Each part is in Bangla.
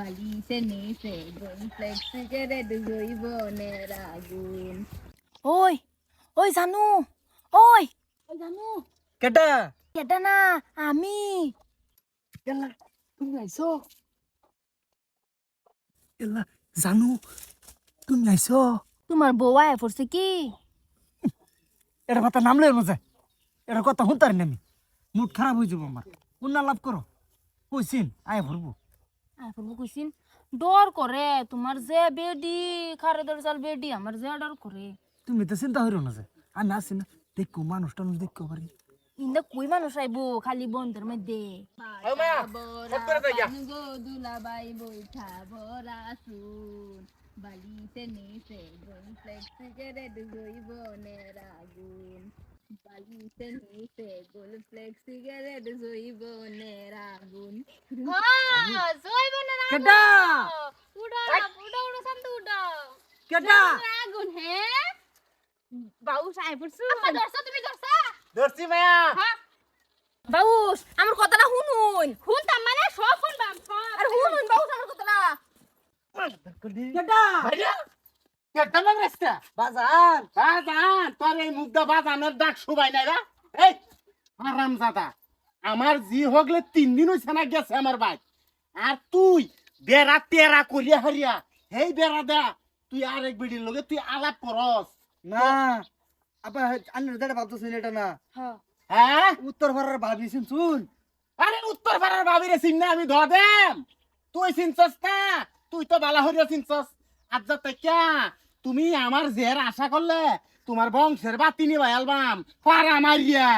বালিশে নিচে ওই ওই জানু ওই ওই জানু কেটা এটা না আমি এলা তুমি আইছো এলা জানু তুমি আইছো তোমার বউ আয় পড়ছে কি এটা কথা নাম লেগে যায় এটা কথা শুনতারি না আমি মুড খারাপ হয়ে যাব আমার উন্না লাভ করো কইছিন আয় ভরবো পড়ব কইছিন ডর করে তোমার যে বেডি খারে দর চাল বেডি আমার যে ডর করে। তুমি তো চিন্তা হইরো না যে আমি আছি না দেখো মানুষ টানুষ দেখো পারি ইন্দা কই মানুষ আইবো খালি বন্ধের মধ্যে। গো দুলাবাই বৈঠা ভরা শুন বালিশে নিচে গোল ফ্লেক্সি সিগারেট জৈবনের আগুন। গোল সিগারেট জৈবনের আগুন কেটা উড়া উড়া উড়া শান্ত উড়া কেটা আগুন হে বাউস আই পড়ছু ধরছ তুমি মায়া বাউস আমার কথাটা শুনুন শুনতাম মানে সব শুনবাম আর শুনুন বাউস আমার কথাটা কেটা মাগরাস্তা বাজার বাজান। তোর এই মুগ্ধা বাজানের ডাক শুবাই নাই রা। এই আরাম জাদা আমার জি হগলে তিন দিন হইছে না গেছে আমার ভাই। আর তুই বেড়া তেরা করিয়া হারিয়া। হেই বেড়া দা তুই আরেক বেডির লগে তুই আলাপ করস। না আন্নি দাঁড়া এটা না? হ্যাঁ। উত্তর ভাড়ার ভাবিছেন শুন আরে উত্তর পাড়ার ভাবিরে চিন্না আমি ধ দেম তুই চিনছস না তুই তো বালা হরিয়া চিনছস আজ যাতে ক্যা তুমি আমার জের আশা করলে তোমার বংশের বাতি নিবাই অ্যালবাম পারা মারিয়া।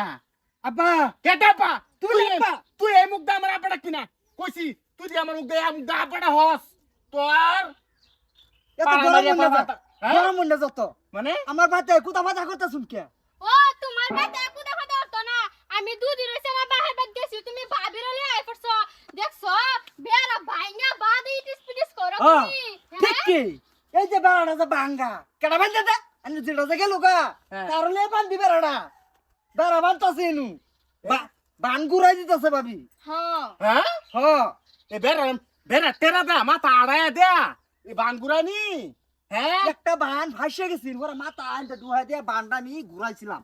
আপা কেটা পা তুই তুই এই- তুই এই মুখ দা আমার আপাটা কিনা? কইছি তুই যে আমার মুখ দা মুখ দা আপাটা হস। তোর মনে। হ্যাঁ? মনে যত। মানে? আমার বাতে কুতা বাজা করতে শুন কে? ও তোমার দেখা দরতো না। আমি দুদিন হইছে না বাহির বাদ গেছি তুমি ভাবির লই আই পড়ছ। দেখছ বেরা ভাইঙ্গা বাদ ইটিস পিটিস করো হ্যাঁ, তুমি ঠিক কি? এই যে বেড়াটা ভাঙ্গা কেটা বান্ধে দে আন্নি যেটা যে গেল গা। কারণে বান্ধি বেড়াটা বেড়া বান্ধতাছে এনু বান ঘুরাই দিতেছে ভাবি হ্যাঁ হ্যাঁ এ বেড়া বেড়া তেরা দা মাথা আড়ায় দেয়া এ বাঙ্গুরানি হ্যাঁ একটা বান ভাসিয়ে গেছি ওরা মাথা আনতে ডুহাই দিয়ে বানটা আমি ঘুরাইছিলাম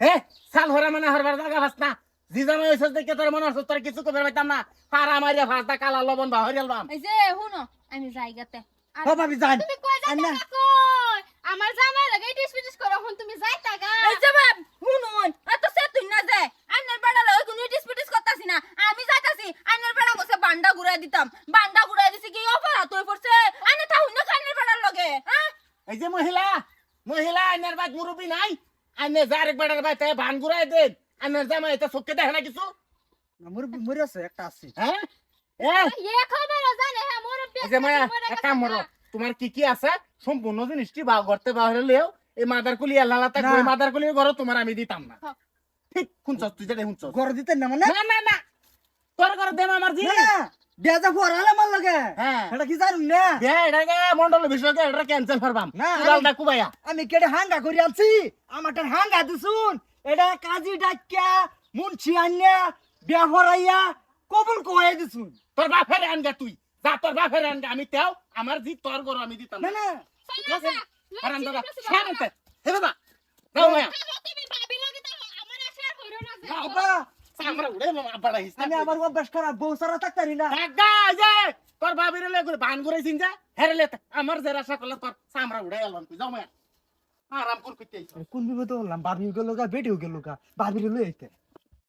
হে সাল হরা মানে হরবার জায়গা ভাস না জি জামাই হইছস দেখে তোর মনে হচ্ছে তোর কিছু কবে পাইতাম না পারা মারিয়া ভাসদা কালা লবণ বা হরিয়ালবাম এই যে শুনো আমি জায়গাতে হ ভাবি তুমি কই যাইতা না কই আমার জামাই লাগে ইটিস পিটিস করো হুন তুমি যাইতা গা। এই যে বাপ শুনুন এত সে তুই না যায় আইনের বেড়া লই কোন ইটিস পিটিস করতাছি না। আমি যাইতাছি আইনের বেড়া কইছে বান্ডা ঘুরাই দিতাম। বান্ডা ঘুরাই দিছি কি অপরাধ তুই পড়ছে? আইনে তা হুন খাইনের বেড়ার লগে হ্যাঁ? এই যে মহিলা মহিলা আইনের বাদ মুরুবি নাই। আইনে যারেক বেড়ার বাই তাই ভান ঘুরাই দেন আইনের জামাই এটা চোখে দেখে না কিছু। মোর মরে আছে একটা আছে। হ্যাঁ? হ্যাঁ মোর এই যে মায়া এক কাম করো তোমার কি কি আছে? সম্পূর্ণ জিনিসটি বা করতে বাহিরে লেও এই মাদার কুলি আল্লাহ মাদার কুলি ঘর তোমার আমি দিতাম না। হ্যাঁ। ঠিক শুনছস তুই যেটা শুনছস। ঘর দিতে না মানে? না না না। তোর ঘর দেম আমার জি। ফরালে লগে। হ্যাঁ। এটা কি জানুন না? দে এটাকে মন্ডল বিষয়কে এটা ক্যান্সেল করবাম। না, উড়াল আমি- ডাকু ভাইয়া আমি কেটে হাঙ্গা করে আনছি। আমারটার হাঙ্গা দিছুন। এটা কাজী ডাক্কা মুন্সি আন্যা বিয়া ফরাইয়া কবুল কয়ে দিছুন। তোর বাপের আনগা তুই। যা তোর বাপের আনগা আমি তেও আমার জি তোর ঘর আমি দিতাম। না না। ঠিক আছে? আরাম দাদা শান্তে হে বাবা দাও ভাবি লগে তা আমার আশা কইরো না যে বাবা আমরা উড়ে বাড়া হিস আমি আমার অভ্যাস খারাপ বউ সারা থাকতারি না। টাকা যে তোর বাবির লে করে বান করে সিন যা হেরে আমার যে আশা করলে তোর সামরা উড়ে এলাম তুই যাও মায়া। আরাম কর কইতে কোন বিপদ হলাম? বাবি গেল গা বেটিও গেল গা বাবির লই আইতে।